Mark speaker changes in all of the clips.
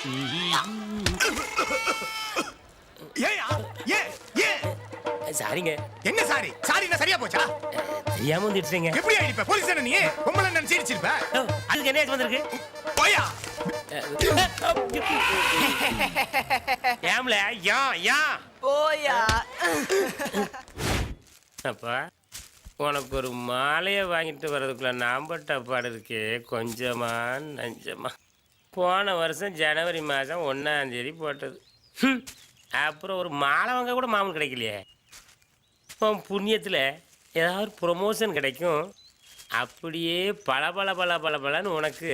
Speaker 1: ஏயா ஏ ஏ.
Speaker 2: சாரிங்க.
Speaker 1: என்ன சாரி? சாரி என்ன சரியா போச்சா?
Speaker 2: தெரியாம வந்துட்டுங்க
Speaker 1: எப்படி ஆயிடுப்ப? போலீஸ் என்ன நீ? நினைச்சு இடிச்சிருப்ப
Speaker 2: அதுக்கு என்ன வந்திருக்கு?
Speaker 1: போயா.
Speaker 2: ஏம்ல? யா யா.
Speaker 3: போயா.
Speaker 2: அப்பா உனக்கு ஒரு மாலையை வாங்கிட்டு வர்றதுக்குள்ள நான் பட்ட பாடு இருக்கே. கொஞ்சமா நஞ்சமா. போன வருஷம் ஜனவரி மாதம் ஒன்றாம் தேதி போட்டது. அப்புறம் ஒரு மாலை வாங்க கூட மாமூல் கிடைக்கலையே. உன் புண்ணியத்தில் ஏதாவது ப்ரொமோஷன் கிடைக்கும். அப்படியே பல பல பல பல பலன்னு உனக்கு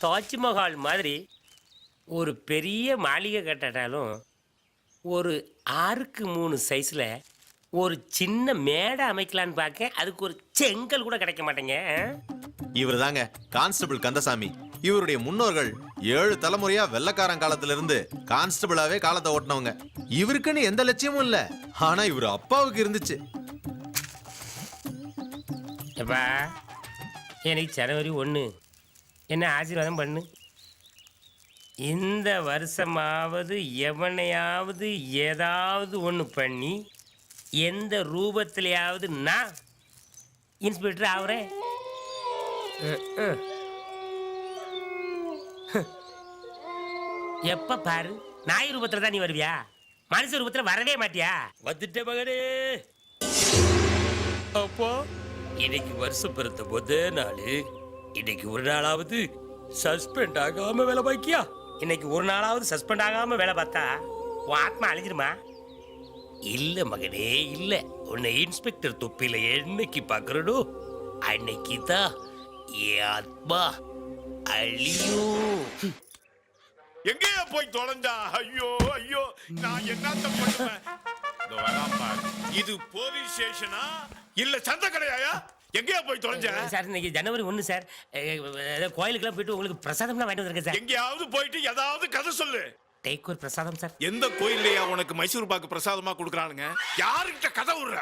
Speaker 2: தாஜ்மஹால் மாதிரி ஒரு பெரிய மாளிகை கட்டட்டாலும் ஒரு ஆறுக்கு மூணு சைஸில் ஒரு சின்ன மேடை அமைக்கலான்னு பார்க்க அதுக்கு ஒரு செங்கல் கூட கிடைக்க மாட்டேங்க.
Speaker 4: இவர் தாங்க கான்ஸ்டபிள் கந்தசாமி. இவருடைய முன்னோர்கள் ஏழு தலைமுறையா வெள்ளக்காரன் காலத்துல இருந்து கான்ஸ்டபிளாவே காலத்தை ஓட்டினவங்க. இவருக்குன்னு எந்த லட்சியமும் இல்ல. ஆனா இவர் அப்பாவுக்கு இருந்துச்சு.
Speaker 2: எப்பா எனக்கு ஜனவரி ஒன்று என்ன ஆசீர்வாதம் பண்ணு. இந்த வருஷமாவது எவனையாவது ஏதாவது ஒன்று பண்ணி எந்த ரூபத்திலையாவது நான் இன்ஸ்பெக்டர் ஆகுறேன் ம், ம். எப்ப பாரு? நாய் ரூபத்துல தான் நீ வருவியா? மனுஷ ரூபத்துல வரவே மாட்டியா? வந்துட்ட மகனே. அப்போ இன்னைக்கு வருஷம் பிறந்த முத நாள். இன்னைக்கு ஒரு நாளாவது சஸ்பெண்ட் ஆகாம வேலை பாக்கியா? இன்னைக்கு ஒரு நாளாவது சஸ்பெண்ட் ஆகாம வேலை பார்த்தா உன் ஆத்மா அழிஞ்சிருமா? இல்ல மகனே இல்ல. உன்னை இன்ஸ்பெக்டர் தொப்பில என்னைக்கு பாக்குறனோ அன்னைக்கு தான் என் ஆத்மா அழியும்.
Speaker 5: எங்கேயா போய் தொலைஞ்சா ஐயோ ஐயோ நான் என்னத்த பண்ணுவேன். இதோ போலீஸ் ஸ்டேஷனா இல்ல சந்த கடையாயா? எங்கேயா போய் தொலைஞ்ச?
Speaker 2: சார் இன்னைக்கு ஜனவரி ஒன்று சார். அஹ், கோயிலுக்கெல்லாம் போயிட்டு உங்களுக்கு பிரசாதம்லாம் வாங்கிட்டு வந்திருக்கேன் சார்.
Speaker 5: எங்கேயாவது போயிட்டு ஏதாவது கதை சொல்லு.
Speaker 2: டேக் ஒரு பிரசாதம் சார்.
Speaker 5: எந்த கோயில்லையா உனக்கு மைசூர் பாக்கு பிரசாதமா கொடுக்குறானுங்க? யாருக்கிட்ட கதை விடுற?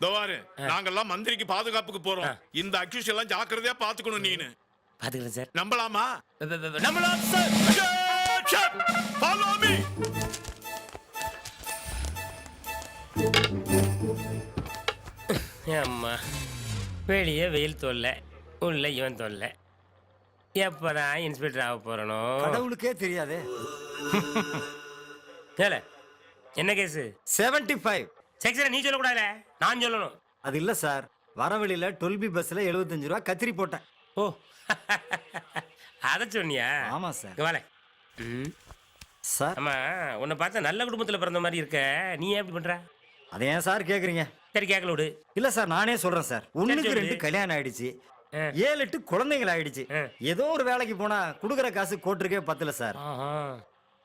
Speaker 5: இதோ பாரு நாங்கெல்லாம் மந்திரிக்கு பாதுகாப்புக்கு போறோம். இந்த அக்யூஸ் எல்லாம் ஜாக்கிரதையா பாத்துக்கணும் நீனு.
Speaker 2: பாத்துக்கிறேன் சார்.
Speaker 5: நம்பலாமா?
Speaker 2: வ- வ- சார்
Speaker 5: Follow me.
Speaker 2: அம்மா வெளியே வெயில் தொல்லை உள்ள இவன் தொல்லை. எப்பதான் இன்ஸ்பெக்டர் ஆக போறனோ?
Speaker 6: கடவுளுக்கே தெரியாதே.
Speaker 2: ஏல என்ன கேஸு
Speaker 6: செவன்டி ஃபைவ்
Speaker 2: செக்ஷனை நீ சொல்லக்கூடாதுல நான் சொல்லணும்.
Speaker 6: அது இல்ல சார். வரவழியில டுவெல் பி பஸ்ல எழுபத்தஞ்சு ரூபா கத்திரி போட்டேன்.
Speaker 2: ஓ அதை சொன்னியா?
Speaker 6: ஆமா சார்.
Speaker 2: வாலே. ம்.
Speaker 6: சார்.
Speaker 2: அம்மா உன்னை பார்த்தா நல்ல குடும்பத்தில் பிறந்த மாதிரி இருக்க. நீ ஏன் இப்படி பண்ற?
Speaker 6: அதை ஏன் சார் கேக்குறீங்க?
Speaker 2: சரி கேட்கல விடு.
Speaker 6: இல்ல சார் நானே சொல்றேன் சார். ஒண்ணுக்கு. ரெண்டு கல்யாணம் ஆயிடுச்சு.
Speaker 2: ஆ.
Speaker 6: ஏழு எட்டு குழந்தைகள் ஆயிடுச்சு
Speaker 2: ஆ.
Speaker 6: ஏதோ ஒரு வேலைக்கு போனா குடுக்குற காசு கோட்டுருக்கே பத்தல சார்.
Speaker 2: ஆஹா.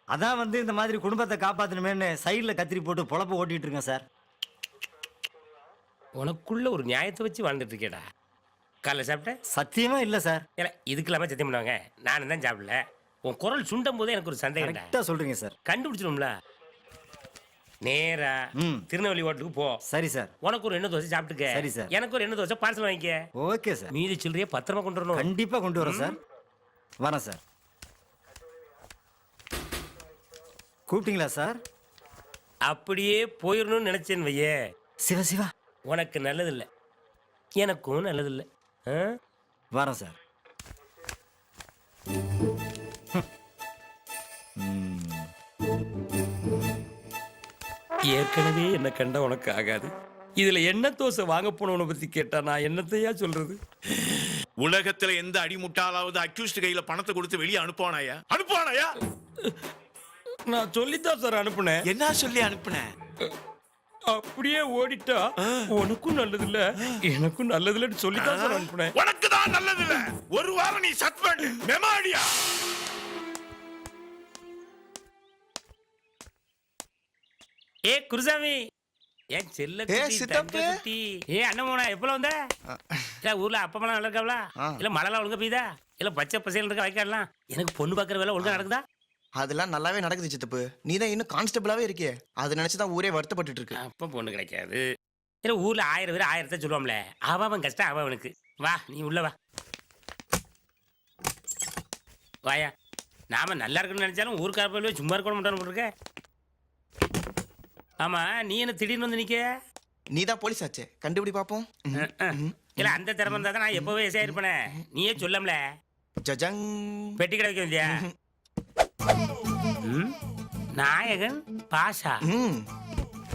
Speaker 6: அதான் வந்து இந்த மாதிரி குடும்பத்தை காப்பாத்தணுமேன்னு சைடுல கத்திரி போட்டு பொழப்ப ஓட்டிட்டு இருக்கேன் சார்.
Speaker 2: உனக்குள்ள ஒரு நியாயத்தை வச்சு வாழ்ந்துட்டு இருக்கேடா. காலைல சாப்பிட்ட?
Speaker 6: சத்தியமா இல்ல சார்.
Speaker 2: இல்ல இதுக்கு இல்லாம சத்தியம் பண்ணுவாங்க? நானும் தான் சாப்பிடல. உன் குரல் சுண்டும் போதே எனக்கு ஒரு சந்தேகம்டா
Speaker 6: கரெக்டா சொல்றீங்க சார்
Speaker 2: கண்டுபிடிச்சிடும்ல நேரா
Speaker 6: ம்.
Speaker 2: திருநெல்வேலி ஹோட்டலுக்கு போ.
Speaker 6: சரி சார்
Speaker 2: உனக்கு ஒரு எண்ணெய் தோசை சாப்பிட்டுக்க.
Speaker 6: சரி சார்.
Speaker 2: எனக்கு ஒரு எண்ணெய் தோசை பார்சல் வாங்கிக்க.
Speaker 6: ஓகே சார்
Speaker 2: மீதி சில்லறைய பத்திரமா கொண்டு வரணும்.
Speaker 6: கண்டிப்பா கொண்டு வரேன் சார் வரேன் சார் கூப்பிட்டீங்களா சார்
Speaker 2: அப்படியே போயிடணும்னு நினைச்சேன் வையே.
Speaker 6: சிவ சிவா.
Speaker 2: உனக்கு நல்லதில்லை. எனக்கும் நல்லதில்லை?
Speaker 6: வரேன் சார்
Speaker 2: ஏற்கனவே என்ன கண்டா உனக்கு ஆகாது. இதுல என்ன தோசை வாங்க போனவனை பத்தி கேட்டா நான் என்னத்தையா சொல்றது?
Speaker 5: உலகத்துல எந்த அடிமுட்டாலாவது அக்யூஸ்ட் கையில பணத்தை கொடுத்து வெளியே அனுப்புவானாயா? அனுப்புவானாயா?
Speaker 2: நான் சொல்லித்தான் சார் அனுப்புனேன்.
Speaker 5: என்ன சொல்லி அனுப்புன
Speaker 2: அப்படியே ஓடிட்டா உனக்கும் நல்லதில்ல எனக்கும் நல்லதில்லன்னு சொல்லித்தான் சார் அனுப்புனேன்.
Speaker 5: உனக்கு தான் நல்லது இல்ல ஒரு வாரம் நீ சஸ்பெண்ட் மெமாடியா
Speaker 2: ஏ குருசாமி. ஏன் செல்ல குட்டி,
Speaker 7: சித்தப்பு.
Speaker 2: ஏ அண்ணன் எப்பல வந்த? இல்ல ஊர்ல அப்பமெல்லாம் நல்லா இருக்காங்களா இல்ல மழைலாம் ஒழுங்கா பெய்யுதா? இல்ல பச்சை பசையில் இருக்க வைக்காடலாம் எனக்கு பொண்ணு பாக்குற வேலை ஒழுங்கா நடக்குதா?
Speaker 7: அதெல்லாம் நல்லாவே நடக்குது சித்தப்பு. நீ தான் இன்னும் கான்ஸ்டபிளாவே இருக்கியே அதை நினைச்சு தான் ஊரே வருத்தப்பட்டுட்டு இருக்கு.
Speaker 2: அப்ப பொண்ணு கிடைக்காது. இல்ல ஊர்ல ஆயிரம் பேர் ஆயிரத்தை சொல்லுவோம்ல. அவன் கஷ்டம் அவன் அவனுக்கு. வா நீ உள்ள வா. வாயா. நாம நல்லா இருக்குன்னு நினைச்சாலும் ஊருக்கார போய் சும்மா இருக்க மாட்டான்னு இருக்க. ஆமா நீ என்ன திடீர்னு வந்து நிக்க
Speaker 7: நீ தான் போலீஸ் ஆச்சே. கண்டுபிடி பாப்போம்.
Speaker 2: இல்ல அந்த திறமை இருந்தா தான் நான் எப்பவே எசையா இருப்பேனே. நீயே சொல்லம்ல.
Speaker 7: ஜஜங்.
Speaker 2: பெட்டி கடை வைக்க வந்தியா ம்? நாயகன் பாஷா.
Speaker 7: ம்.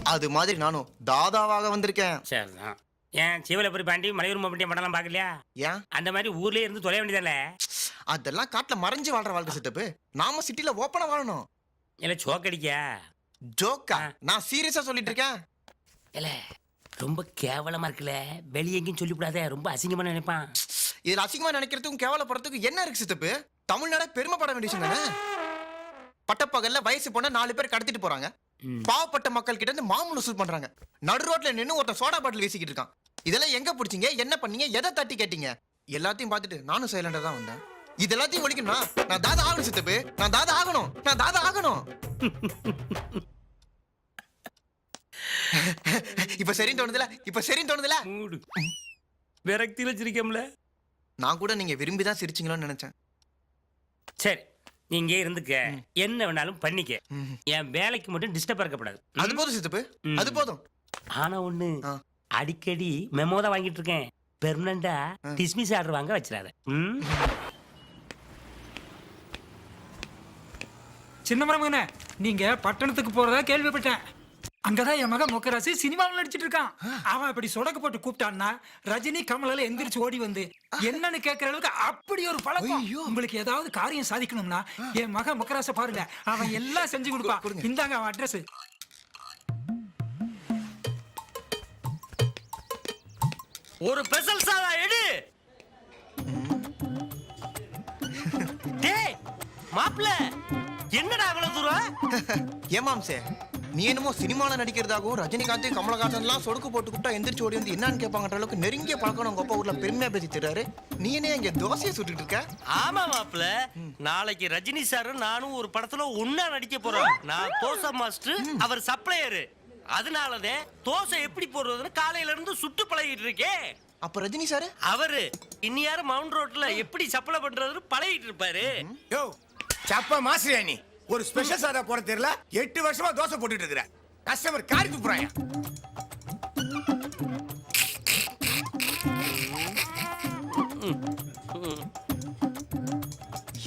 Speaker 7: அது மாதிரி நானும் தாதாவாக வந்திருக்கேன்.
Speaker 2: சரிதான். ஏன் சிவலபுரி பாண்டி மலையூர் மாவட்டியம் படம்லாம் பார்க்கலையா?
Speaker 7: ஏன்?
Speaker 2: அந்த மாதிரி ஊர்லயே இருந்து தொலை வேண்டியதானே?
Speaker 7: அதெல்லாம் காட்டுல மறைஞ்சு வாழ்ற வாழ்க்கை சித்தப்பு நாம சிட்டில ஓப்பனா வாழணும்.
Speaker 2: இல்ல சோக்கடிக்கா
Speaker 7: ஜோக்கா? நான் சீரியஸா சொல்லிட்டு இருக்கேன்
Speaker 2: இல்ல ரொம்ப கேவலமா இருக்குல்ல வெளியே எங்கேயும் சொல்லிவிடாத ரொம்ப அசிங்கமா நினைப்பான்.
Speaker 7: இதுல அசிங்கமா நினைக்கிறதுக்கும் கேவலப்படுறதுக்கும் என்ன இருக்கு சித்தப்பு? தமிழ்நாட பெருமைப்பட வேண்டிய தானே? பட்டப்பகல்ல வயசு பொண்ண நாலு பேர் கடத்திட்டு போறாங்க. பாவப்பட்ட மக்கள் கிட்ட இருந்து மாமூல் வசூல் பண்றாங்க. நடு ரோட்ல நின்னு ஒருத்தன் சோடா பாட்டில் வீசிக்கிட்டு இருக்கான். இதெல்லாம் எங்க பிடிச்சீங்க? என்ன பண்ணீங்க? எதை தட்டி கேட்டீங்க? எல்லாத்தையும் பார்த்துட்டு நானும் சைலண்டா தான் வந்தேன். இது எல்லாத்தையும் ஒழிக்கணும்னா நான் தாதா ஆகணும் சித்தப்பு. நான் தாதா ஆகணும். நான் தாதா ஆகணும். இப்ப சரின்னு தோணுதுல? இப்ப சரின்னு தோணுதுல?
Speaker 2: மூடு. விரக்தியில சிரிக்கம்ல?
Speaker 7: நான் கூட நீங்க விரும்பி தான் சிரிச்சீங்களோன்னு நினைச்சேன்.
Speaker 2: சரி நீ இங்கே இருந்துக்க. என்ன வேணாலும் பண்ணிக்க. என் வேலைக்கு மட்டும் டிஸ்டர்ப் இருக்கக்கூடாது
Speaker 7: அது போதும் சித்தப்பு. அது போதும்.
Speaker 2: ஆனா ஒண்ணு. அடிக்கடி மெமோ தான் வாங்கிட்டு இருக்கேன். பெர்மனண்டா டிஸ்மிஸ் ஆர்டர் வாங்க வச்சிடாத.
Speaker 3: சின்ன மரமகனே நீங்க பட்டணத்துக்கு போறதா கேள்விப்பட்டேன். அங்கதான் என் மகன் முக்கராசி சினிமாவில் நடிச்சிட்டு இருக்கான். அவன் இப்படி சொடக்கு போட்டு கூப்பிட்டான்னா ரஜினி கமலால எந்திரிச்சு ஓடி வந்து என்னன்னு கேட்கற அளவுக்கு அப்படி ஒரு பழக்கம். உங்களுக்கு ஏதாவது காரியம் சாதிக்கணும்னா என் மகன் முக்கராச பாருங்க. அவன் எல்லாம் செஞ்சு கொடுப்பான் இந்தாங்க அவன் அட்ரஸ்
Speaker 2: ஒரு பெசல் சாதா எடு. மாப்ள என்னடா அவ்வளவு தூரம்?
Speaker 7: ஏமாம்சே நீ என்னமோ சினிமால நடிக்கிறதாகவும் ரஜினிகாந்த் கமலஹாசன்லாம் சொடுக்கு போட்டு கூப்பிட்டா எந்திரிச்சு ஓடி வந்து என்னன்னு கேட்பாங்கன்ற அளவுக்கு நெருங்கிய பழக்கம் உங்க அப்பா ஊர்ல பெருமையா பேசி தர்றாரு நீ என்ன இங்க தோசையை சுட்டுட்டு இருக்க?
Speaker 8: ஆமா மாப்ள நாளைக்கு ரஜினி சாரும் நானும் ஒரு படத்துல ஒன்னா நடிக்க போறோம். நான் தோசை மாஸ்டர் அவர் சப்ளையரு. அதனாலதான் தோசை எப்படி போடுறதுன்னு காலையில இருந்து சுட்டு பழகிட்டு இருக்கேன்
Speaker 7: அப்ப ரஜினி சார்?
Speaker 8: அவரு இன்னியாரு மவுண்ட் ரோட்ல எப்படி சப்ளை பண்றதுன்னு பழகிட்டு இருப்பாரு.
Speaker 1: யோ சப்ப மாஸ்டர் நீ ஒரு ஸ்பெஷல் சாதா போட தெரியல? எட்டு வருஷமா தோசை போட்டுட்டு இருக்கிற. கஸ்டமர் காரி துப்புறாயா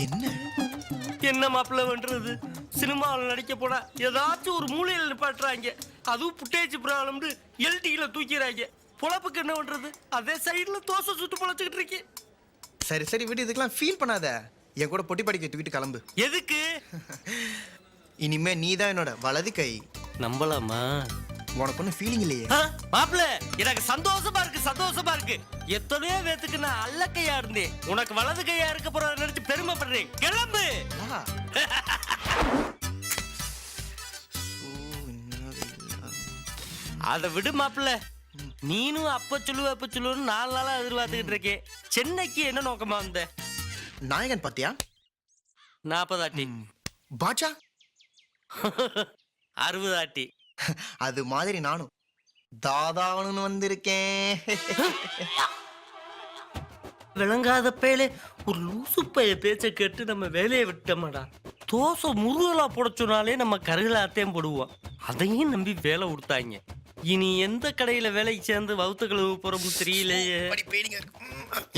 Speaker 7: என்ன?
Speaker 8: என்ன மாப்பிள்ள பண்றது? சினிமாவில் நடிக்க போனா ஏதாச்சும் ஒரு மூலையில நிப்பாட்டுறாங்க. அதுவும் புட்டேஜ் ப்ராப்ளம்னு எல்டியில தூக்கிறாங்க பொழப்புக்கு என்ன பண்றது? அதே சைடுல தோசை சுட்டு பொழைச்சுக்கிட்டு இருக்கேன்.
Speaker 7: சரி சரி விடு இதுக்கெல்லாம் ஃபீல் பண்ணாத. என் கூட பொட்டி படிக்க தூக்கிட்டு கிளம்பு.
Speaker 8: எதுக்கு?
Speaker 7: இனிமே நீ தான் என்னோட வலது கை.
Speaker 8: நம்பலாமா?
Speaker 7: உனக்கு ஒன்றும் ஃபீலிங் இல்லையே
Speaker 8: மாப்பிள்ள எனக்கு சந்தோஷமா இருக்கு சந்தோஷமா இருக்கு. எத்தனையோ பேத்துக்கு நான் அல்ல கையா இருந்தேன். உனக்கு வலது கையா இருக்க போற நினைச்சு பெருமைப்படுறேன். கிளம்பு? அதை விடு மாப்பிள்ள நீனும் அப்ப சொல்லுவ அப்ப சொல்லுவன்னு நாலு நாளா எதிர்பார்த்துக்கிட்டு இருக்கேன். சென்னைக்கு என்ன நோக்கமா வந்த?
Speaker 7: நாயகன் பாத்தியா?
Speaker 8: நாற்பதாட்டி
Speaker 7: பாட்சா
Speaker 8: அறுபதாட்டி.
Speaker 7: அது மாதிரி நானும். தாதாவனு வந்திருக்கேன்.
Speaker 8: விளங்காத பேலே ஒரு லூசு பைய பேச்ச கேட்டு நம்ம வேலையை விட்டோமாடா. தோசை முருகலா போட சொன்னாலே நம்ம கருகலாத்தையும் போடுவோம். அதையும் நம்பி வேலை கொடுத்தாங்க இனி எந்த கடையில வேலைக்கு சேர்ந்து வவுத்து கழுவு போறோம்னு தெரியலையே.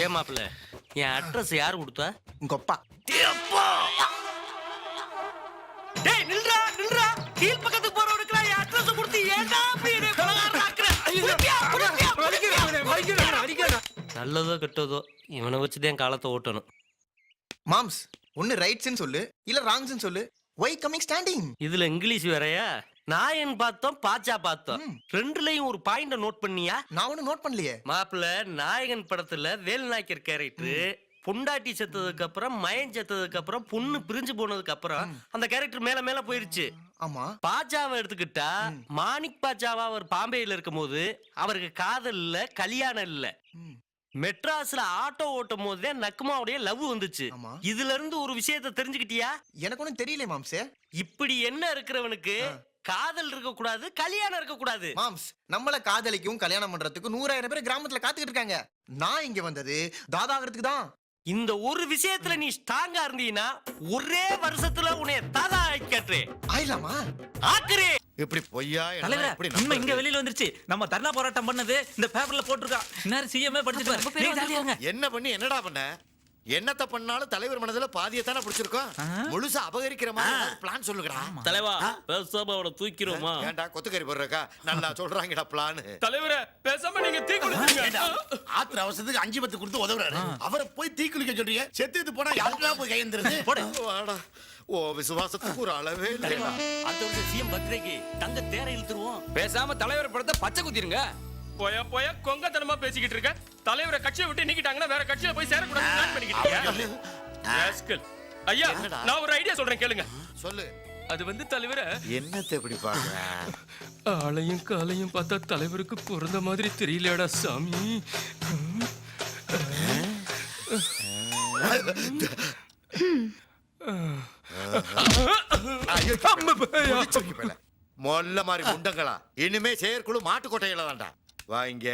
Speaker 8: ஏன் மாப்பிள்ள என் அட்ரஸ் யார் கொடுத்தா?
Speaker 7: உங்க அப்பா.
Speaker 8: டேய் நில்றா நில்றா. கீழ் பக்கத்துக்கு போறவனுக்குலாம் என் அட்ரஸ் கொடுத்து ஏன்டா அப்படி என்னை கொலகாரன் ஆக்குற? புடிப்பியா, புடிப்பியா, புடிப்பியா? நல்லதோ கெட்டதோ இவனை வச்சுதான் காலத்தை ஓட்டணும்.
Speaker 7: மாம்ஸ் ஒன்னு ரைட்ஸ்னு சொல்லு இல்ல ராங்ஸ்னு சொல்லு ஒய் கமிங் ஸ்டாண்டிங்
Speaker 8: இதுல இங்கிலீஷ் வேறயா? நாயன் பார்த்தோம் பாச்சா பார்த்தோம். ரெண்டுலயும் ஒரு பாயிண்ட நோட் பண்ணியா?
Speaker 7: நான் ஒன்னும் நோட் பண்ணலையே.
Speaker 8: மாப்பிள்ள நாயகன் படத்துல வேல்நாயக்கர் கேரக்டர் பொண்டாட்டி செத்ததுக்கு அப்புறம் மயன் செத்ததுக்கு அப்புறம் பொண்ணு பிரிஞ்சு போனதுக்கு அப்புறம் அந்த கேரக்டர் மேல மேல போயிருச்சு.
Speaker 7: ஆமா.
Speaker 8: பாஜாவை எடுத்துக்கிட்டா மாணிக் பாஜாவா அவர் பாம்பேல இருக்கும்போது அவருக்கு காதல் இல்ல கல்யாணம் இல்ல. மெட்ராஸ்ல ஆட்டோ ஓட்டும் போதே நக்குமாவுடைய லவ் வந்துச்சு. இதுல இருந்து ஒரு விஷயத்த தெரிஞ்சுக்கிட்டியா?
Speaker 7: எனக்கு ஒன்றும் தெரியல மாம்ஸே
Speaker 8: இப்படி என்ன இருக்கிறவனுக்கு காதல் இருக்க கூடாது கல்யாணம் இருக்க கூடாது
Speaker 7: மாம்ஸ் நம்மள காதலிக்கும் கல்யாணம் பண்றதுக்கு நூறாயிரம் பேர் கிராமத்துல காத்துக்கிட்டு இருக்காங்க. நான் இங்க வந்தது தாதாகிறதுக்கு தான்.
Speaker 8: இந்த ஒரு விஷயத்துல நீ ஸ்ட்ராங்கா இருந்தீன்னா ஒரே வருஷத்துல உன்னைய தாதா ஆக்கிட்டேன்
Speaker 7: ஆயிலாமா
Speaker 8: ஆக்குறே.
Speaker 5: இப்படி பொய்யா
Speaker 9: தலைவரே உண்மை இங்க வெளியில வந்துருச்சு. நம்ம தர்ணா போராட்டம் பண்ணது இந்த பேப்பர்ல போட்டிருக்கான். இந்நேரம் சிஎம்ஏ படிச்சிட்டு நீங்க ஜாலியா இருங்க
Speaker 5: என்ன பண்ணி என்னடா பண்ண? என்னத்த பண்ணாலும் தலைவர் மனதுல பாதியை தானே பிடிச்சிருக்கோம். முழுசா அபகரிக்கிற மாதிரி பிளான் சொல்லுங்கடா.
Speaker 9: தலைவா பேசாம அவனை தூக்கிடுவோமா?
Speaker 5: ஏன்டா கொத்துக்கறி போடுறக்கா? நல்லா சொல்றாங்கடா பிளான்
Speaker 2: தலைவரே பேசாம நீங்க தீ
Speaker 10: ஆத்திர அவசரத்துக்கு அஞ்சு பத்து கொடுத்து உதவுறாரு. அவரை போய் தீ குளிக்க சொல்றீங்க. செத்துட்டு போனா யாருக்கெல்லாம் போய் கையெழுந்துருது
Speaker 5: வாடா. ஓ விசுவாசத்துக்கு ஒரு அளவே இல்லைடா.
Speaker 9: அடுத்த வருஷம் சிஎம் பர்த்டேக்கு தங்க தேரை இழுத்துருவோம்.
Speaker 11: பேசாம தலைவர் படத்தை பச்சை குத்திருங்க.
Speaker 2: போயா போயா கொங்கத்தனமா பேசிக்கிட்டு இருக்க. தலைவரை கட்சியை விட்டு நீக்கிட்டாங்கன்னா வேற கட்சியில போய் சேரக்கூடாது பிளான் பண்ணிக்கிட்டீங்க ராஸ்கல். ஐயா நான் ஒரு ஐடியா சொல்றேன் கேளுங்க.
Speaker 5: சொல்லு.
Speaker 11: அது வந்து தலைவரை
Speaker 5: என்னத்தை இப்படி பாக்குற
Speaker 11: ஆளையும் காலையும் பார்த்தா தலைவருக்கு பிறந்த மாதிரி தெரியலடா சாமி.
Speaker 5: மொல்ல மாதிரி முண்டங்களா? இனிமே செயற்குழு மாட்டுக்கொட்டையில தான்டா. வா இங்க.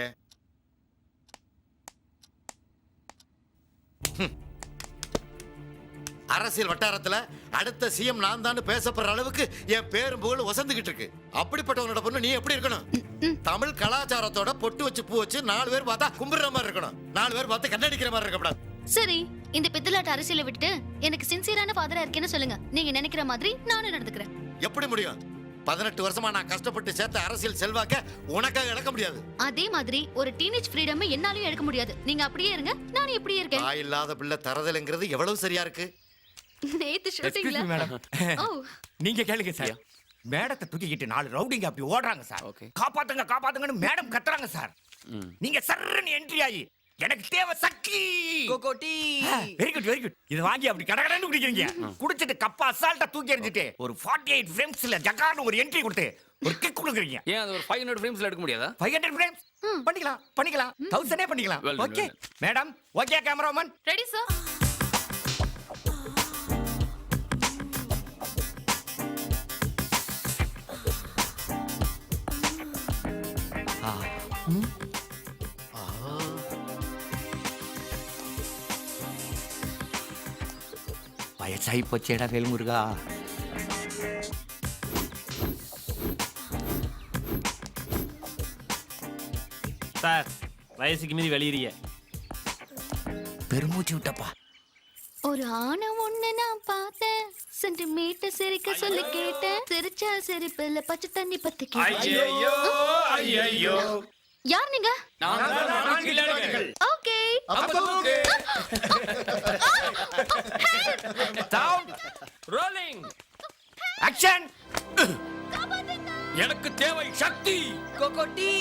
Speaker 5: அரசியல் வட்டாரத்துல அடுத்த சிஎம் நான் தான் பேசப்படுற அளவுக்கு என் பேரும் புகழ் வசந்துகிட்டு இருக்கு. அப்படிப்பட்டவனோட பொண்ணு நீ எப்படி இருக்கணும்? தமிழ் கலாச்சாரத்தோட பொட்டு வச்சு பூ வச்சு நாலு பேர் பார்த்தா கும்பிடுற மாதிரி இருக்கணும். நாலு பேர் பார்த்து கண்ணடிக்கிற மாதிரி இருக்கக்கூடாது.
Speaker 12: சரி இந்த பித்தலாட்ட அரசியலை விட்டுட்டு எனக்கு சின்சியரான ஃபாதரா இருக்கேன்னு சொல்லுங்க. நீங்க நினைக்கிற மாதிரி நானும் நடந்துக்கிறேன்.
Speaker 5: எப்படி முடியும்? பதினெட்டு வருஷமா நான் கஷ்டப்பட்டு சேர்த்த அரசியல் செல்வாக்க உனக்காக இழக்க முடியாது.
Speaker 12: அதே மாதிரி ஒரு டீனேஜ் ஃப்ரீடம் என்னாலயும் எடுக்க முடியாது. நீங்க அப்படியே இருங்க நானும் இப்படியே இருக்கேன்.
Speaker 5: தாய் இல்லாத பிள்ளை தரதலைங்கிறது எவ்வளவு சரியா இருக்கு?
Speaker 12: நேத்து ஷூட்டிங்ல ஓ
Speaker 10: நீங்க கேளுங்க சார் மேடத்தை தூக்கிக்கிட்டு நாலு ரவுடிங்க அப்படி ஓடுறாங்க சார் காப்பாத்துங்க காப்பாத்துங்கன்னு மேடம் கத்துறாங்க சார் நீங்க சர்ன்னு என்ட்ரி ஆகி எனக்கு தேவை Shakti very good very good இது வாங்கி அப்படி கடகடன்னு குடிக்கிறீங்க. குடிச்சிட்டு கப்பா அசால்ட்டா தூக்கி எறிஞ்சிட்டு ஒரு 48 எயிட் ஃப்ரேம்ஸ்ல ஜகார்னு ஒரு என்ட்ரி கொடுத்து ஒரு கிக் கொடுக்குறீங்க.
Speaker 11: ஏன் அது ஒரு ஃபைவ் ஹண்ட்ரட் ஃபிலிம்ஸ்ல எடுக்க முடியாதா?
Speaker 10: ஃபைவ் ஹண்ட்ரட் ஃப்ரேம்ஸ் பண்ணிக்கலாம் பண்ணிக்கலாம். தௌசண்டே பண்ணிக்கலாம். Okay madam okay cameraman
Speaker 12: ready sir
Speaker 10: வயசாகி போச்சேடா வேல்முருகா.
Speaker 9: சார் வயசுக்கு மீறி வெளியிறிய.
Speaker 10: பெருமூச்சு விட்டப்பா.
Speaker 12: ஒரு ஆணை ஒண்ணு நான் பார்த்தேன். சென்டிமீட்டர் சிரிக்க சொல்லி கேட்டேன். சிரிச்சா சிரிப்புல பச்சை தண்ணி பத்தி
Speaker 2: ஐயோ ஐயோ
Speaker 12: யார் நீங்க? ஓகே
Speaker 11: ரோலிங்
Speaker 10: ஆக்ஷன்
Speaker 11: எனக்கு தேவை சக்தி. கோகோட்டி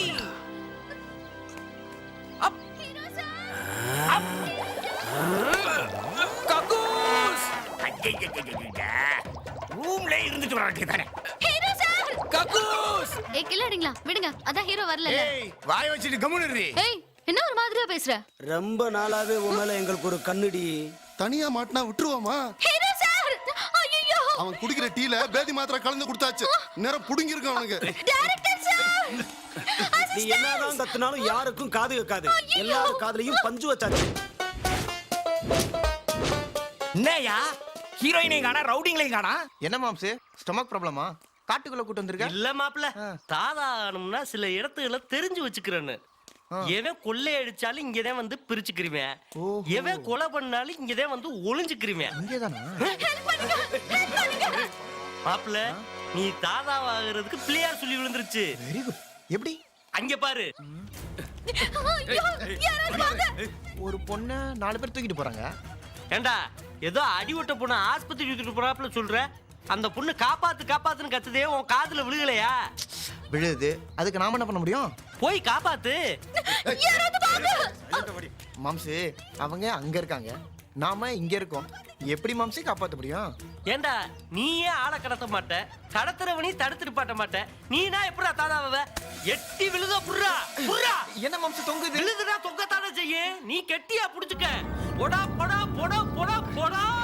Speaker 11: கக்கூஸ்
Speaker 10: ரூம்ல இருந்துட்டு வர தானே.
Speaker 12: Hero sir!
Speaker 11: கக்கூஸ்!
Speaker 12: ஏய் கில்லாடிங்களா? விடுங்க. அதான் ஹீரோ வரல
Speaker 1: ஏய் வாய வச்சுட்டு கம்முன்னு
Speaker 12: ஏய் என்ன ஒரு மாதிரியா பேசுற?
Speaker 6: ரொம்ப நாளாவே உன் மேல எங்களுக்கு ஒரு கண்ணுடி.
Speaker 13: தனியா மாட்டினா விட்டுருவாமா?
Speaker 12: Hero sir! ஐயோ
Speaker 13: அவன் குடிக்கிற டீல பேதி மாத்திரை கலந்து கொடுத்தாச்சு. நேரம் புடுங்கி இருக்கான் அவனுக்கு.
Speaker 12: Director sir!
Speaker 6: நீ என்னதான் கத்துனாலும் யாருக்கும் காது கேட்காது. எல்லாரும் காதுலயும் பஞ்சு வச்சாச்சு.
Speaker 10: என்னயா ஹீரோயினையும் காணா ரவுடிங்களையும் காணா.
Speaker 7: என்ன மாம்சு? ஸ்டொமக் ப்ராப்ளமா காட்டுக்குள்ள கூட்டு வந்திருக்க?
Speaker 8: இல்ல மாப்ள தாதா ஆகணும்னா சில இடத்துகளை தெரிஞ்சு வச்சுக்கிறேன்னு. எவன் கொள்ளை அடிச்சாலும் இங்கதான் வந்து பிரிச்சுக்கிருவேன். எவன் கொலை பண்ணாலும் இங்கதான் வந்து ஒளிஞ்சுக்கிருவேன். மாப்ள நீ தாதாவாகிறதுக்கு பிள்ளையார் சொல்லி விழுந்துருச்சு.
Speaker 7: வெரி குட் எப்படி?
Speaker 8: அங்க பாரு.
Speaker 7: ஒரு பொண்ணை நாலு பேர் தூக்கிட்டு போறாங்க.
Speaker 8: ஏண்டா ஏதோ அடி விட்ட பொண்ணு ஆஸ்பத்திரி தூக்கிட்டு போறாப்புல சொல்ற? அந்த பொண்ணு காப்பாத்து காப்பாத்துன்னு கத்துதே உன் காதுல விழுகலையா?
Speaker 7: விழுது அதுக்கு நாம என்ன பண்ண முடியும்?
Speaker 8: போய் காப்பாத்து.
Speaker 7: மாம்சு அவங்க அங்க இருக்காங்க. நாம இங்க இருக்கோம். எப்படி மாம்சு காப்பாத்த முடியும்?
Speaker 8: ஏண்டா நீயே ஆளை கடத்த மாட்ட. கடத்துறவனி தடுத்துட்டு பாட்ட மாட்ட. நீனா எப்படா தாதாவ? எட்டி விழுத புர்ரா புர்ரா
Speaker 7: என்ன மாம்சு தொங்குது?
Speaker 8: விழுதுடா தொங்கத்தானே செய்ய நீ கெட்டியா புடிச்சுக்க. போடா போடா போடா போடா போடா.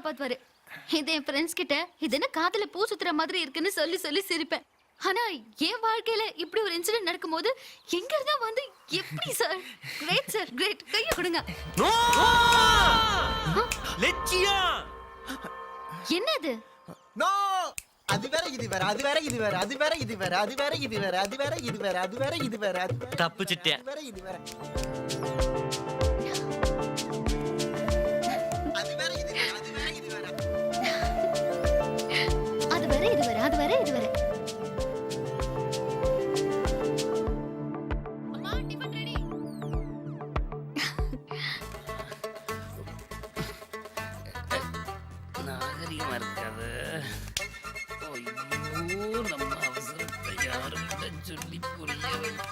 Speaker 12: காப்பாத்துவாரு. இது என் ஃப்ரெண்ட்ஸ் கிட்ட இது என்ன காதுல பூ சுத்துற மாதிரி இருக்குன்னு சொல்லி சொல்லி சிரிப்பேன். ஆனா என் வாழ்க்கையில இப்படி ஒரு இன்சிடென்ட் நடக்கும்போது எங்க இருந்தா வந்து எப்படி சார் கிரேட் சார் கிரேட் கைய கொடுங்க.
Speaker 8: லட்சியம்
Speaker 12: என்ன இது
Speaker 7: நோ! அது வேற இது வேற அது வேற இது வேற அது வேற இது வேற அது வேற இது வேற அது வேற இது வேற அது வேற இது வேற அது வேற
Speaker 8: தப்பிச்சிட்டேன்.
Speaker 7: வேற இது வேற.
Speaker 12: வர இது வர அது வர இது வர.
Speaker 2: நாகரிகமா இருக்காது. ஐயோ நம்ம அவசரத்தை யாருக்கிட்ட சொல்லி புரிய வைக்க?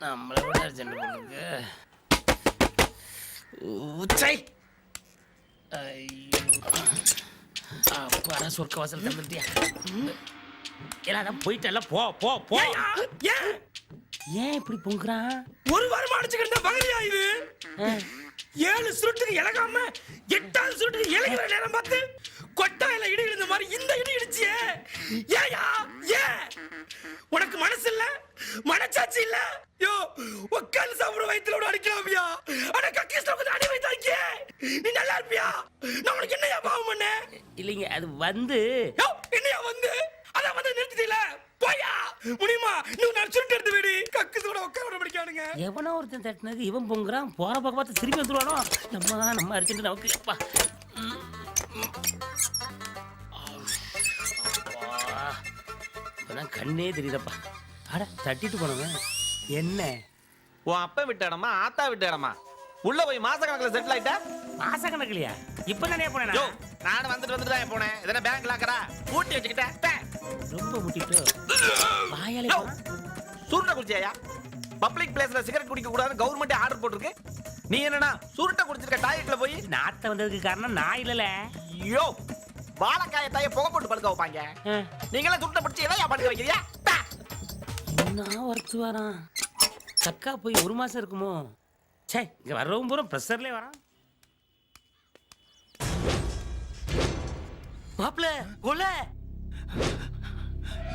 Speaker 2: நம்மளை விட அர்ஜென்ட் பண்ணுங்க உச்சை அப்பாடா சொர்க்க வாசல் தந்துட்டியா எல்லாம் போயிட்டல போ போ போ.
Speaker 14: ஏன்?
Speaker 2: ஏன் இப்படி பொங்குறான்?
Speaker 14: ஒரு வாரம் அடிச்சுக்கிட்டு பகலியா இது? ஏழு சுருட்டுக்கு இழகாம எட்டாவது சுருட்டுக்கு இழகிற நேரம் பார்த்து கொட்டாயில இடி விழுந்த மாதிரி இந்த இடி இடிச்சியே. ஏயா ஏன் உனக்கு மனசு இல்ல? மனச்சாட்சி இல்ல? யோ உட்கார்ந்து சாப்பிடுற வயித்துல விட அடிக்கலாமியா? ஆனா கக்கிஸ்ல கொஞ்சம் அடி வைத்து நீ நல்லா இருப்பியா? நான் உனக்கு என்னையா பாவம் பண்ணேன்?
Speaker 2: இல்லைங்க அது வந்து
Speaker 14: என்னையா வந்து? அதான் வந்து நிறுத்திட்டீல போயா? முடியுமா நீ நான் சுருட்டு எடுத்து விடு. கக்கு கூட உட்கார விட பிடிக்கானுங்க
Speaker 2: எவனோ ஒருத்தன் தட்டினது இவன் பொங்குறான் போற பக்கம் பார்த்து திரும்பி வந்துருவானோ? நம்ம நம்ம அடிச்சுட்டு நமக்கு அப்பா. இப்பதான் கண்ணே தெரியுதப்பா. அட தட்டிட்டு போனவன். என்ன?
Speaker 15: உன் அப்பா விட்ட இடமா ஆத்தா விட்ட இடமா? உள்ள போய் மாச கணக்குல செட்டில் ஆயிட்டா?
Speaker 2: மாச கணக்குலையா இப்ப தானே போனேன்?
Speaker 15: நானும் வந்துட்டு வந்துட்டு தான் போனேன். இதென்ன பேங்க் லாக்கரா பூட்டி வச்சுக்கிட்டேன்
Speaker 2: ரொம்ப முட்டிட்டு. வாயாலே
Speaker 15: சுருட்ட குடிச்சியா பப்ளிக் பிளேஸ்ல சிகரெட் குடிக்க கூடாது கவர்மெண்ட் ஆர்டர் போட்டிருக்கு. நீ என்னன்னா சுருட்ட குடிச்சிருக்க டாய்லெட்ல போய்
Speaker 2: நாத்த வந்ததுக்கு காரணம் நான் இல்லல.
Speaker 15: ஐயோ வாழைக்காய தாய புகை போட்டு படுக்க வைப்பாங்க. நீங்களாம் சுருட்ட பிடிச்சி எதையா படுக்க வைக்கிறியா.
Speaker 2: என்ன ஒருத்து வரான்? சக்கா போய் ஒரு மாசம் இருக்குமோ? சே இங்க வர்றவும் பூரா ப்ரெஷர்லேயே வரான்.
Speaker 8: மாப்பிள கொலை!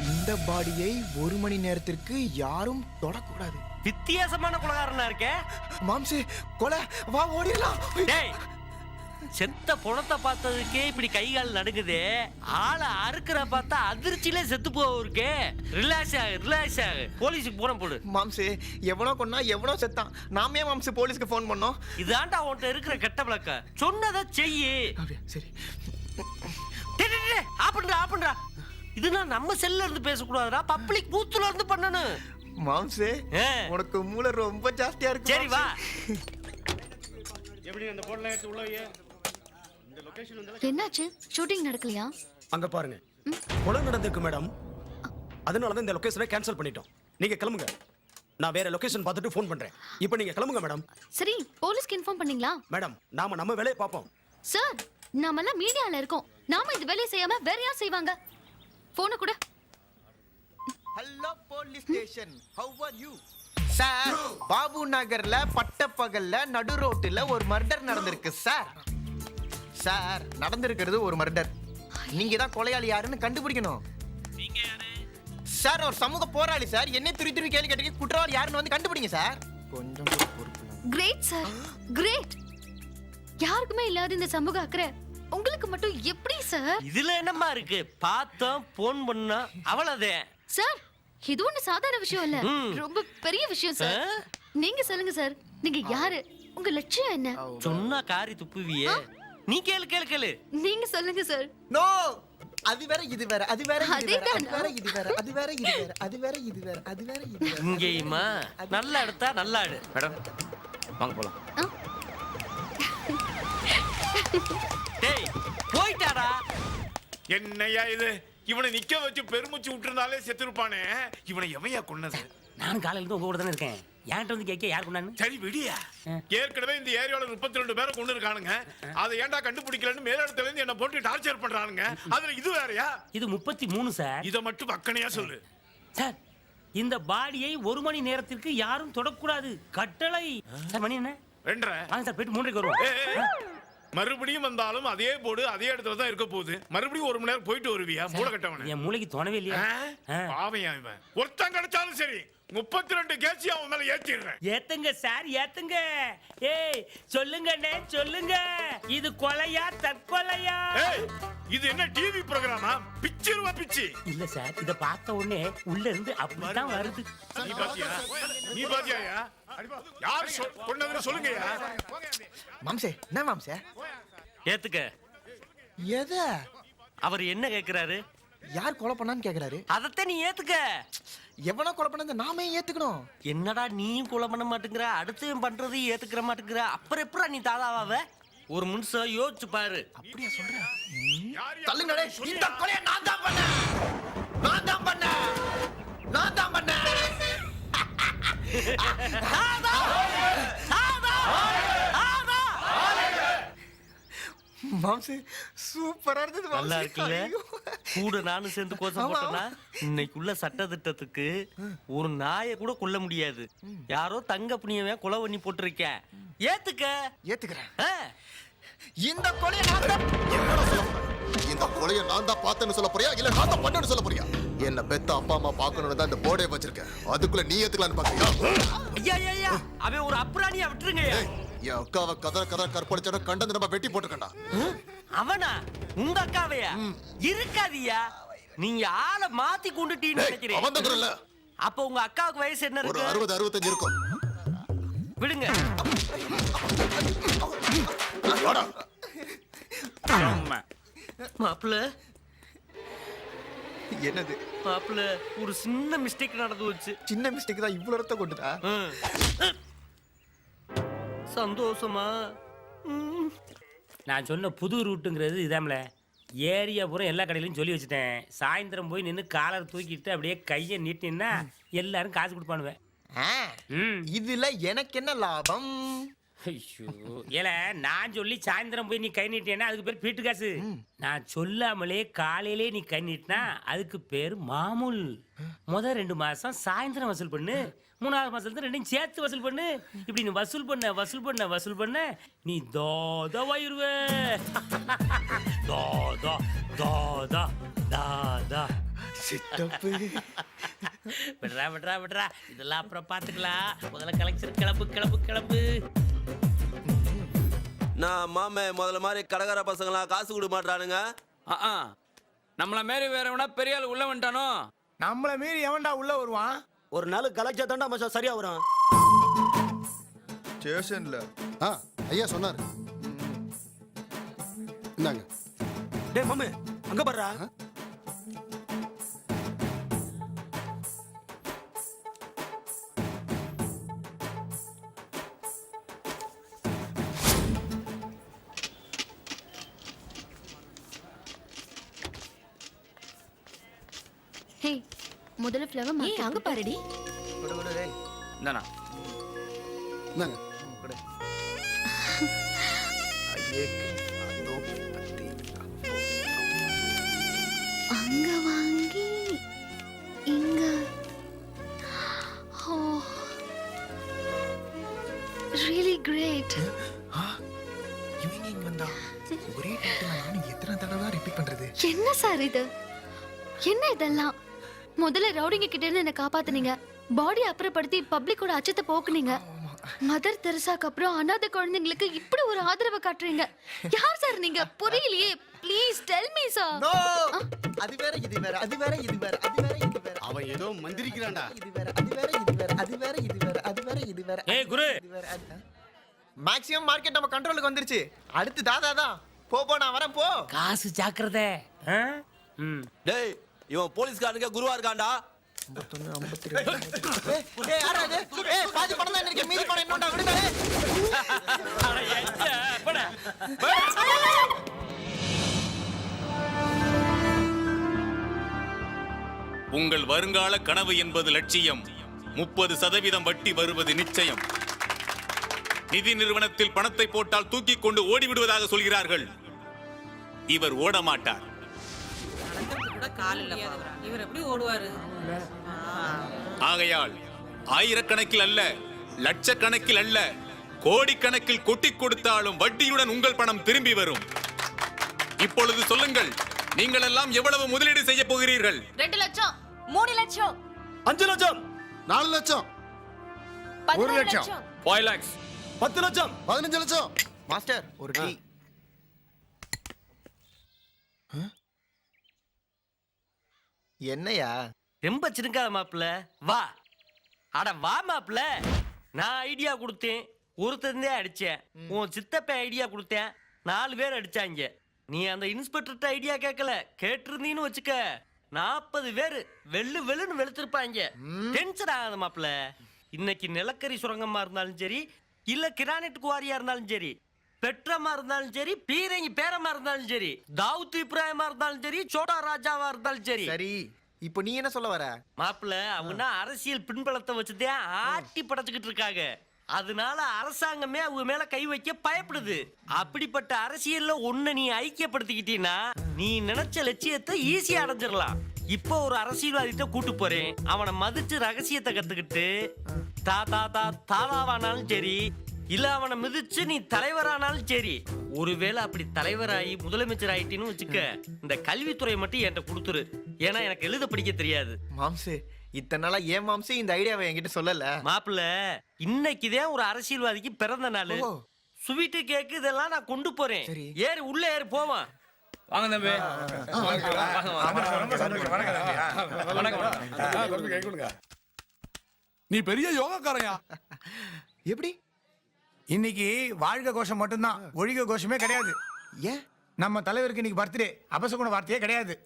Speaker 7: இந்த பாடியை ஒரு மணி நேரத்திற்கு யாரும் தொடக்கூடாது.
Speaker 8: வித்தியாசமான கொலகாரனா இருக்க?
Speaker 7: மாம்சே கொலை வா ஓடிடலாம்.
Speaker 8: டேய் செத்த புணத்தை பார்த்ததுக்கே இப்படி கை கால் நடுங்குது. ஆளை அறுக்கிற பார்த்தா அதிர்ச்சியில செத்து போவருக்கு ரிலாக்ஸ் ஆகு ரிலாக்ஸ் ஆகு. போலீஸுக்கு போன போடு.
Speaker 7: மாம்சே எவனோ கொன்னா எவனோ செத்தான். நாமே மாம்சே போலீஸ்க்கு ஃபோன் பண்ணோம்.
Speaker 8: இதாண்டா உன்கிட்ட இருக்கிற கெட்ட பழக்க சொன்னதை செய்யு.
Speaker 7: அப்படியா சரி.
Speaker 8: ஆப்புன்றா ஆப்புன்றா இதுனா நம்ம செல்ல இருந்து பேசக்கூடாதுடா. பப்ளிக் பூத்துல இருந்து பண்ணணும்.
Speaker 7: மாம்சே. உனக்கு மூளை ரொம்ப ஜாஸ்தியா இருக்கு
Speaker 8: சரி வா.
Speaker 12: என்னாச்சு? ஷூட்டிங் நடக்கலையா?
Speaker 14: அங்க பாருங்க. கொலை நடந்திருக்கு மேடம் அதனால தான் இந்த லொகேஷனை கேன்சல் பண்ணிட்டோம். நீங்க கிளம்புங்க. நான் வேற லொகேஷன் பார்த்துட்டு ஃபோன் பண்றேன். இப்போ நீங்க கிளம்புங்க மேடம்
Speaker 12: சரி போலீஸ்க்கு இன்ஃபார்ம் பண்ணீங்களா?
Speaker 14: மேடம் நாம நம்ம வேலையை பார்ப்போம்.
Speaker 12: சார் நாமெல்லாம் மீடியால இருக்கோம். நாம இந்த வேலையை செய்யாம வேற யார் செய்வாங்க? போன கூட.
Speaker 7: Hello police station how are you sir Babu நகர்ல பட்டப்பகல்ல நடு ரோட்டுல ஒரு மர்டர் நடந்திருக்கு சார் சார் நடந்திருக்கிறது ஒரு மர்டர் நீங்க தான் கொலையாளி யாருன்னு கண்டுபிடிக்கணும். சார் ஒரு சமூக போராளி சார் என்ன திருப்பி திருப்பி கேள்வி கேட்டீங்க குற்றவாளி யாருன்னு வந்து கண்டுபிடிங்க சார் கொஞ்சம்.
Speaker 12: கிரேட் சார் கிரேட் யாருக்குமே இல்லாத இந்த சமூக அக்கறை. உங்களுக்கு மட்டும் எப்படி சார்
Speaker 8: இதுல என்னம்மா இருக்கு? பார்த்தோம் போன் பண்ணோம் அவ்வளவுதான்
Speaker 12: சார் இது ஒண்ணு சாதாரண விஷயம் இல்ல. ரொம்ப பெரிய விஷயம் சார்? நீங்க சொல்லுங்க சார் நீங்க யாரு? உங்க லட்சியம் என்ன?
Speaker 8: சொன்னா காரி துப்புவியே. நீ கேளு கேளு கேளு.
Speaker 12: நீங்க சொல்லுங்க சார்
Speaker 7: நோ அது வேற இது வேற அது வேற இது வேற அது
Speaker 12: அதேதானா?
Speaker 7: வேற இது வேற அது வேற இது வேற அது வேற இது வேற அது வேற இது வேற.
Speaker 8: இங்கேயுமா? நல்லா எடுத்தா நல்லா ஆடு
Speaker 15: மேடம் வாங்க போலாம்.
Speaker 9: என்னையா இது? இவனை நிக்க வச்சு பெருமூச்சு விட்டுருந்தாலே செத்துருப்பானே. இவனை எவையா கொன்னது?
Speaker 2: நானும் காலையில இருந்து உங்க கூட தானே இருக்கேன். என்கிட்ட வந்து கேட்க யார் கொண்டான்னு?
Speaker 9: சரி விடியா. ஏற்கனவே இந்த ஏரியால முப்பத்தி ரெண்டு பேரை கொண்டு இருக்கானுங்க. அதை ஏன்டா கண்டுபிடிக்கலன்னு மேலிடத்துல இருந்து என்ன போட்டு டார்ச்சர் பண்றானுங்க. அதுல இது வேறயா?
Speaker 2: இது முப்பத்தி மூணு சார்.
Speaker 9: இத மட்டும் அக்கனையா சொல்லு.
Speaker 2: சார் இந்த பாடியை ஒரு மணி நேரத்திற்கு யாரும் தொடக்கூடாது. கட்டளை. சார் மணி என்ன?
Speaker 9: ரெண்டரை.
Speaker 2: வாங்க சார் போயிட்டு மூன்றைக்கு வருவோம்.
Speaker 9: மறுபடியும் வந்தாலும் அதே போர்டு அதே இடத்துல தான் இருக்க போகுது. மறுபடியும் ஒரு மணி நேரம் போயிட்டு வருவியா? மூளை கட்டவன
Speaker 2: என் மூளைக்கு தோணவே இல்லையா.
Speaker 9: பாவையா இவன். ஒருத்தன் கிடைச்சாலும் சரி. முப்பத்தி ரெண்டு கேசி அவன் மேல ஏத்திடுறேன்.
Speaker 2: ஏத்துங்க சார் ஏத்துங்க. ஏய் சொல்லுங்கண்ணே சொல்லுங்க. இது கொலையா தற்கொலையா?
Speaker 9: ஏய் இது என்ன டிவி ப்ரோகிராமா பிச்சிருவா பிச்சி.
Speaker 2: இல்ல சார் இத பார்த்த உடனே உள்ள இருந்து அப்படிதான் வருது.
Speaker 9: நீ பாத்தியா? நீ பாத்தியாயா யார் சொல்- கொன்னதுன்னு சொல்லுங்கய்யா
Speaker 7: மாம்சே என்ன மாம்சே?
Speaker 8: ஏத்துக்க.
Speaker 7: எத?
Speaker 8: அவர் என்ன கேக்குறாரு?
Speaker 7: யார் கொலை பண்ணான்னு கேக்குறாரு.
Speaker 8: அதத்தான் நீ ஏத்துக்க.
Speaker 7: எவனா கொலை பண்ணது நாமே ஏத்துக்கணும்.
Speaker 8: என்னடா நீயும் கொலை பண்ண மாட்டேங்கிற அடுத்தவன் பண்றதையும் ஏத்துக்கிற மாட்டேங்கிற அப்புறம் எப்படா நீ தாதாவாவ? ஒரு நிமிஷம் யோசிச்சு பாரு.
Speaker 7: அப்படியா சொல்றேன்
Speaker 9: யார் யார்
Speaker 7: தள்ளுங்க டேய். இந்த கொலையை நான் தான் பண்ணேன். நான் தான் பண்ணேன். நான் தான் பண்ணேன். மாம்சே சூப்பரா இருந்தது.
Speaker 8: நல்லா இருக்குல்ல. கூட நானும் சேர்ந்து கோசம்
Speaker 7: ஆமா.
Speaker 8: போட்டனா இன்னைக்குள்ள சட்ட திட்டத்துக்கு ஒரு நாயை கூட கொல்ல முடியாது. யாரோ தங்க புனியவன் கொலை பண்ணி போட்டிருக்கேன். ஏத்துக்க.
Speaker 7: ஏத்துக்கிறேன். இந்த கொலையை நான் தான்?
Speaker 13: இந்த கொலையை நான் தான் பார்த்தேன்னு சொல்ல போறியா? இல்ல நான் தான் பண்ணேன்னு சொல்ல போறியா? என்ன பெத்த அப்பா அம்மா பார்க்கணும்னு தான் இந்த போர்டே வச்சிருக்கேன். அதுக்குள்ள நீ ஏத்துக்கலான்னு பாக்குறியா
Speaker 8: ஐயா ஐயா, அவன் ஒரு அப்புறாணியா விட்டுருங்க
Speaker 13: ஏய், என் அக்காவை கதற கதற கற்பழிச்சோட கண்டந்து நம்ம வெட்டி போட்டுக்கண்டா
Speaker 8: அவனா? உங்க அக்காவையா? இருக்காதியா? நீங்க ஆளை மாத்தி கொண்டுட்டீன்னு நினைக்கிறேன்
Speaker 13: அவன் இல்ல
Speaker 8: அப்ப உங்க அக்காவுக்கு வயசு என்ன
Speaker 13: ஒரு
Speaker 8: இருக்கு
Speaker 13: அறுபது அறுபத்தஞ்சு இருக்கும்.
Speaker 8: விடுங்க.
Speaker 13: வாடா.
Speaker 8: மாப்பிள்ள.
Speaker 7: என்னது?
Speaker 8: மாப்பிள்ள ஒரு சின்ன மிஸ்டேக் நடந்து வச்சு
Speaker 7: சின்ன மிஸ்டேக் தான் இவ்வளவு ரத்த கொண்டுதா?
Speaker 8: சந்தோஷமா.
Speaker 2: நான் சொன்ன புது ரூட்டுங்கிறது இதாம்ல. ஏரியா பூரா எல்லா கடையிலையும் சொல்லி வச்சுட்டேன். சாயந்தரம் போய் நின்று காலர் தூக்கிட்டு அப்படியே கையை நீட்டினா எல்லாரும் காசு கொடுப்பானுவேன்
Speaker 7: இதுல எனக்கு என்ன லாபம்?
Speaker 2: ஐயோ. ஏல நான் சொல்லி சாயந்தரம் போய் நீ கை நீட்டினா அதுக்கு பேர் பீட்டு காசு. நான் சொல்லாமலே காலையிலே நீ கை நீட்டினா அதுக்கு பேர் மாமூல். முத ரெண்டு மாசம் சாயந்தரம் வசூல் பண்ணு. மூணாவது மாசத்துல ரெண்டையும் சேர்த்து வசூல் பண்ணு. இப்படி நீ வசூல் பண்ண வசூல் பண்ண வசூல் பண்ண நீ தோத வயிறுவ தோதா தோதா தாதா
Speaker 7: சித்தப்பு.
Speaker 2: விடுறா விடுறா விடுறா. இதெல்லாம் அப்புறம் பாத்துக்கலாம் முதல்ல கலெக்ஷன் கிளம்பு கிளம்பு கிளம்பு.
Speaker 16: நான் மாமே முதல்ல மாதிரி கடகார பசங்களாம் காசு கொடுக்க மாட்டானுங்க
Speaker 10: நம்மள மாரி வேற எவனா பெரிய ஆள் உள்ள வந்துட்டானோ?
Speaker 1: நம்மள மீறி எவன்டா உள்ள வருவான்?
Speaker 16: ஒரு நாள் கலெக்டர் தாண்டா மச்சான் சரியா வரும்.
Speaker 13: ஸ்டேஷன்ல. ஆ ஐயா சொன்னாரு. இந்தாங்க.
Speaker 16: டேய் மாமே அங்க பாருடா.
Speaker 12: முதல்ல ஃப்ளவர் மார்க்கெட் அங்க பாருடி.
Speaker 7: விடு விடு டேய்.
Speaker 10: இந்தாண்ணா.
Speaker 13: இந்தாங்க.
Speaker 7: கொடு. ஐயே, அதோ பத்தி.
Speaker 12: அங்க வாங்கி இங்க. ஓ. ரியலி கிரேட்
Speaker 7: இவங்க இங்க வந்தா? ஒரே நானும் எத்தனை தடவை தான் ரிப்பீட் பண்றது?
Speaker 12: என்ன சார் இது? என்ன இதெல்லாம்? முதல்ல ரவுடிங்க கிட்ட இருந்து என்ன காப்பாத்துனீங்க. பாடி அப்புறப்படுத்தி பப்ளிக்கோட அச்சத்தை போக்குனீங்க. மதர் தெரசாக்கு அப்புறம் அனாதை குழந்தைங்களுக்கு இப்படி ஒரு ஆதரவை காட்டுறீங்க. யார் சார் நீங்க? புரியலையே. Please tell me sir
Speaker 7: no அது வேற இது வேற அது வேற இது வேற அது வேற இது வேற.
Speaker 13: அவன் ஏதோ மந்திரிக்கிறான்டா.
Speaker 7: இது வேற அது வேற இது வேற அது வேற இது வேற அது வேற இது வேற.
Speaker 2: ஏய் குரு.
Speaker 7: இது வேற மேக்ஸிமம் மார்க்கெட் நம்ம கண்ட்ரோலுக்கு வந்துருச்சு. அடுத்து தாதா தான். போ போ நான் வரேன் போ.
Speaker 2: காசு ஜாக்கிரதை? ம்.
Speaker 16: டேய் இவன் போலீஸ்காரனுக்கே குருவா இருக்கான்டா
Speaker 7: ஏய், ஏய், யாரா இது? ஏய், பாதி பணம் தான் இருக்கு மீதி பணம் என்னடா விடுங்க. ஏய்.
Speaker 9: உங்கள் வருங்கால கனவு என்பது லட்சியம்.
Speaker 17: முப்பது சதவீதம் வட்டி வருவது நிச்சயம். நிதி நிறுவனத்தில் பணத்தை போட்டால் தூக்கி கொண்டு ஓடிவிடுவதாக சொல்கிறார்கள். இவர் ஓட மாட்டார்
Speaker 9: இவர் எப்படி ஓடுவாரு?
Speaker 17: ஆகையால் ஆயிரக்கணக்கில் அல்ல லட்சக்கணக்கில் அல்ல கோடிக்கணக்கில் கொட்டி கொடுத்தாலும் வட்டியுடன் உங்கள் பணம் திரும்பி வரும். இப்பொழுது சொல்லுங்கள் நீங்கள் எல்லாம் எவ்வளவு முதலீடு செய்ய போகிறீர்கள்?
Speaker 12: ரெண்டு லட்சம் மூணு லட்சம்.
Speaker 10: அஞ்சு லட்சம்
Speaker 13: நாலு லட்சம்.
Speaker 1: ஒரு லட்சம்.
Speaker 11: ஃபைவ் லேக்ஸ்.
Speaker 10: பத்து லட்சம்
Speaker 13: பதினஞ்சு லட்சம்.
Speaker 7: மாஸ்டர் ஒரு டீ. என்னையா?
Speaker 8: ரொம்ப சிரிக்காத மாப்பிள்ள. வா. அட வா மாப்பிள்ள. நான் ஐடியா கொடுத்தேன். ஒருத்தந்தே அடிச்சேன். உன் சித்தப்ப ஐடியா கொடுத்தேன். நாலு பேர் அடிச்சாங்க. நீ அந்த இன்ஸ்பெக்டர்கிட்ட ஐடியா கேட்கல. கேட்டிருந்தீன்னு வச்சுக்க. நாற்பது பேர் வெள்ளு வெள்ளுன்னு வெளுத்திருப்பாங்க. டென்ஷன் ஆகாத மாப்பிள்ள. இன்னைக்கு நிலக்கரி சுரங்கமா இருந்தாலும் சரி இல்ல கிரானைட் குவாரியா இருந்தாலும் சரி பெட்ரமா இருந்தாலும் சரி பீரங்கி பேரமா இருந்தாலும் சரி தாவூத் இப்ராஹிமா இருந்தாலும் சரி சோட்டா ராஜாவா இருந்தாலும் சரி.
Speaker 7: சரி இப்போ நீ என்ன சொல்ல வர?
Speaker 8: மாப்பிள்ள அவங்க அரசியல் பின்பலத்தை வச்சுதான் ஆட்டி படைச்சுக்கிட்டு இருக்காங்க? அதனால அரசாங்கமே அவங்க மேல கை வைக்க பயப்படுது. அப்படிப்பட்ட அரசியல்ல ஒண்ணு நீ ஐக்கியப்படுத்திக்கிட்டீன்னா நீ நினைச்ச லட்சியத்தை ஈஸியா அடைஞ்சிடலாம் இப்போ ஒரு அரசியல்வாதிட்ட கூட்டு போறேன். அவனை மதிச்சு ரகசியத்தை கத்துக்கிட்டு தா தா தா தாதாவானாலும் சரி இல்ல அவனை மிதிச்சு நீ தலைவரானாலும் சரி. ஒருவேளை அப்படி தலைவராகி முதலமைச்சர் ஆயிட்டின்னு வச்சுக்க இந்த கல்வித்துறை மட்டும் என்கிட்ட கொடுத்துரு. ஏன்னா எனக்கு எழுத படிக்க தெரியாது.
Speaker 7: மாம்சு இத்தனை நாளா ஏன் மாம்சு இந்த ஐடியாவை என்கிட்ட சொல்லல?
Speaker 8: மாப்பிள்ள இன்னைக்குதான் ஒரு அரசியல்வாதிக்கு பிறந்த நாள்.
Speaker 7: ஓ.
Speaker 8: ஸ்வீட்டு கேக்கு இதெல்லாம் நான் கொண்டு போறேன்.
Speaker 7: சரி.
Speaker 8: ஏறி உள்ள ஏறி போவான்
Speaker 11: வாங்க தம்பி.
Speaker 10: நீ பெரிய யோகாக்காரையா
Speaker 7: எப்படி?
Speaker 1: இன்னைக்கு வாழ்க கோஷம் மட்டும்தான். ஒழிக கோஷமே கிடையாது.
Speaker 7: ஏன்?
Speaker 1: நம்ம தலைவருக்கு இன்னைக்கு பர்த்டே அபசகுண வார்த்தையே கிடையாது.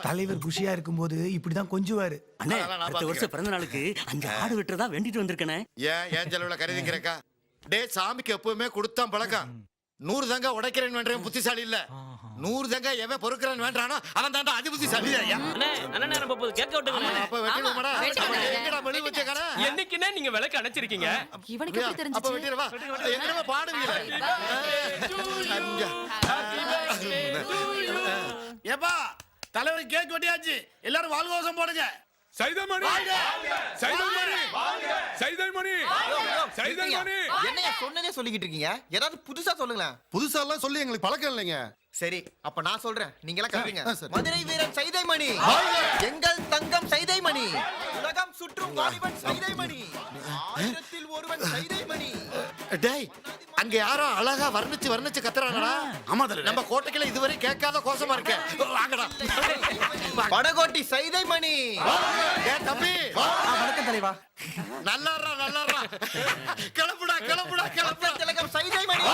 Speaker 1: தலைவர் குஷியா இருக்கும்போது இப்படிதான் கொஞ்சுவாரு.
Speaker 5: அண்ணே, அடுத்த வருஷம்
Speaker 8: பிறந்த நாளுக்கு அஞ்சு ஆடு வெட்டுறதா வேண்டிட்டு வந்திருக்கனே.
Speaker 5: ஏன் ஏன் செலவுல கருதிக்கிறக்கா டே சாமிக்கு எப்பவுமே கொடுத்தான் பழக்கம். நூறு தங்க உடைக்கிறேன் வேண்டாம் புத்திசாலி இல்ல. நூறு தங்க எவன் பொறுக்கிறேன் வேண்டானோ அவன் தாண்டா அதி புத்திசாலி அப்ப அப்ப?
Speaker 11: என்னைக்குன்னே நீங்க விளக்கு அணைச்சிருக்கீங்க.
Speaker 12: இவனுக்கு எப்படி
Speaker 5: அப்ப
Speaker 12: தெரிஞ்சுச்சு
Speaker 5: வெட்டிடவா? என்னமா பாடுவீங்க?
Speaker 10: ஏப்பா தலைவர் கேக் வெட்டியாச்சு. எல்லாரும் வாழ்கோசம் போடுங்க.
Speaker 11: சைதமணி சைதமணி சைதமணி சைதமணி
Speaker 7: என்னையா சொன்னதே சொல்லிக்கிட்டு இருக்கீங்க? ஏதாவது புதுசா சொல்லுங்களேன்.
Speaker 13: புதுசா எல்லாம் சொல்லி எங்களுக்கு பழக்கம் இல்லைங்க.
Speaker 7: சரி அப்ப நான் சொல்றேன். நீங்க எல்லாம்
Speaker 13: சரி.
Speaker 7: மதுரை வீரன் சைதைமணி எங்கள் தங்கம் சைதைமணி உலகம் சுற்றும் வாலிபன் சைதைமணி ஆயிரத்தில் ஒருவன் சைதைமணி
Speaker 5: டேய் அங்க யாரோ அழகா வர்ணிச்சு வர்ணிச்சு கத்துறாங்கடா.
Speaker 10: ஆமா தலைவர்
Speaker 5: நம்ம கோட்டைக்குள்ள இதுவரை கேட்காத கோஷமா இருக்க. வாங்கடா.
Speaker 7: படகோட்டி சைதைமணி.
Speaker 5: டேய் தம்பி.
Speaker 1: வணக்கம் தலைவா.
Speaker 5: நல்லாடுறா நல்லாடுறா கிளம்புடா கிளம்புடா கிளம்புடா.
Speaker 7: திலகம் சைதைமணி.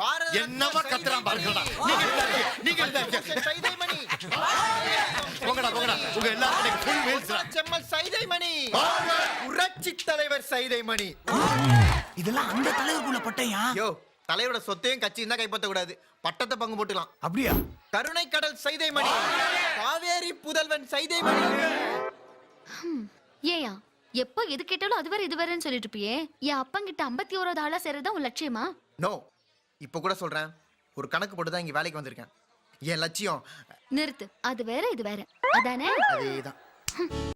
Speaker 7: பாரத
Speaker 5: என்னமா கத்துறான் பாருங்கடா. நீங்க நீங்க இருந்தாங்க
Speaker 7: சைதைமணி.
Speaker 5: போங்கடா போங்கடா. உங்க எல்லாரும் ஃபுல் மீல்ஸ்
Speaker 7: செம்மல் சைதைமணி. புரட்சி தலைவர் சைதைமணி.
Speaker 1: இதெல்லாம் அந்த தலைவருக்குள்ள பட்டையா?
Speaker 7: யோ தலைவரோட சொத்தையும் கட்சியும் தான் கைப்பற்ற கூடாது. பட்டத்தை பங்கு போட்டுக்கலாம்.
Speaker 1: அப்படியா?
Speaker 7: கருணை கடல் சைதைமணி. காவேரி புதல்வன் சைதைமணி.
Speaker 12: ஏயா எப்போ எது கேட்டாலும் அது வேற இது வேறன்னு சொல்லிட்டு இருப்பியே? என் அப்பங்கிட்ட ஐம்பத்தி ஓராவது ஆளா சேர்றதா உன் லட்சியமா?
Speaker 7: நோ இப்போ கூட சொல்றேன். ஒரு கணக்கு போட்டு தான் இங்க வேலைக்கு வந்திருக்கேன். என் லட்சியம்.
Speaker 12: நிறுத்து. அது வேற இது வேற. அதானே?
Speaker 7: அதேதான்.